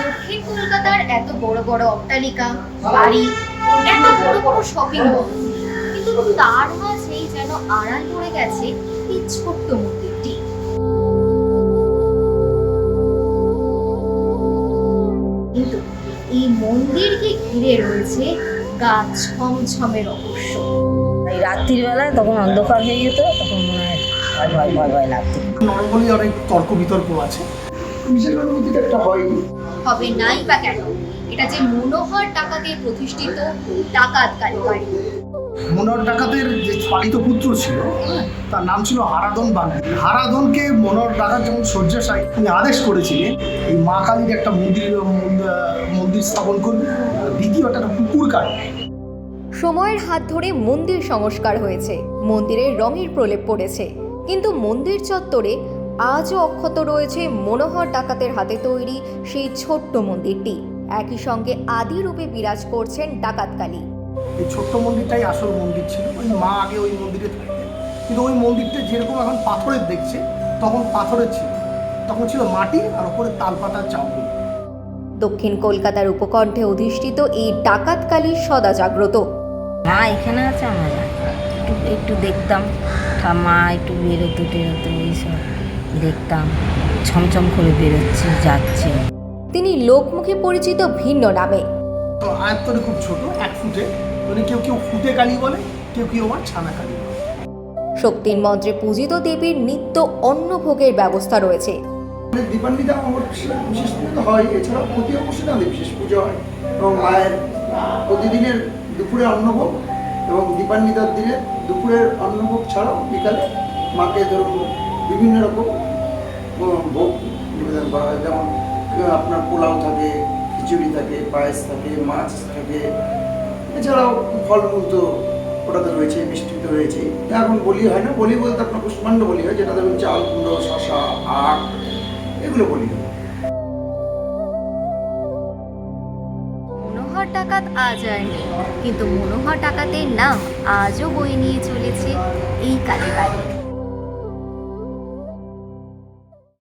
দক্ষিণ কলকাতার এত বড় বড় অট্টালিকা বাড়ি এত বড় বড় শপিং মল কিন্তু তার মাঝেই যেন আড়াল পড়ে গেছে এই ছোট্ট মন্দিরটি। কিন্তু এই মন্দিরকে ঘিরে রয়েছে গাছ ছমছমে রহস্য। এই রাত্রির বেলায় তখন অন্ধকার হয়ে যেত তখন মনে হয় ভয় ভয় ভয় ভয় লাগতো। নর্মালি অনেক তর্ক বিতর্ক আছে। বিশেষ অনুভূতিটা একটা হয়নি। হবে নাই বা কেন? এটা যে মনোহর প্রতিষ্ঠিত ডাকাত কালীবাড়ি মনোহর ডাকাতের যে পালিত পুত্র ছিল তার নাম ছিল হারাধন বাগদি হারাধনকে মনোহর ডাকাত যেমন শয্যাশায়ী তিনি আদেশ করেছিলেন এই মা কালীর একটা মন্দির মন্দির স্থাপন করবে আর দ্বিতীয়টা একটা পুকুর কাটবে সময়ের হাত ধরে মন্দির সংস্কার হয়েছে। মন্দিরের রঙের প্রলেপ পড়েছে। কিন্তু মন্দির চত্বরে আজও অক্ষত রয়েছে মনোহর ডাকাতের হাতে তৈরি সেই ছোট্ট মন্দিরটি। একই সঙ্গে আদি রূপে বিরাজ করছেন ডাকাতকালী এই ছোট্ট মন্দিরটাই আসল মন্দির ছিল। ওই মা আগে ওই মন্দিরে থাকতেন। কিন্তু ওই মন্দিরটা যেরকম এখন পাথরের দেখছে তখন পাথরের ছিল। তখন ছিল মাটি আর ওপরে তালপাতার চাউল। দক্ষিণ কলকাতার উপকণ্ঠে অধিষ্ঠিত এই ডাকাতকালী সদা জাগ্রত। মা এখানে আছে আমরা একটু একটু দেখতাম। মা একটু বেরোতো টেরোতো এইসব। দেখতাম ছমছম করে বেরোচ্ছে যাচ্ছে। তিনি লোকমুখে পরিচিত ভিন্ন নামে। তো আয়ত্তটা খুব ছোট এক ফুটে। মানে কেউ কেউ ফুটে কালী বলে কেউ কেউ আবার ছানা কালী বলে। শক্তির মন্ত্রে পূজিত দেবীর নিত্য অন্নভোগের ব্যবস্থা রয়েছে। দীপান্বিতা অমাবস্যা বিশেষ পুজো হয় এছাড়াও প্রতি অমাবস্যাতে বিশেষ পুজো হয়। এবং মায়ের প্রতিদিনের দুপুরে অন্নভোগ এবং দীপান্বিতার দিনে দুপুরের অন্নভোগ ছাড়াও বিকালে মাকে ধরুন বিভিন্ন রকম ভোগ নিবেদন করা হয়। যেমন আপনার পোলাও থাকে, খিচুড়ি থাকে, পায়েস থাকে, মাছ থাকে। এছাড়াও ফলমূল তো ওটাতে রয়েছে মিষ্টি তো রয়েছে এখন বলি হয় না। বলি বলতে আপনার পুষ্পাণ্ড বলি হয় যেটা ধরুন চাল কুমড়ো শশা আখ, এগুলো বলি হয়। আজ আর নেই, কিন্তু মনোহর ডাকাতের নাম আজও বয়ে নিয়ে চলেছে এই কালীবাড়ি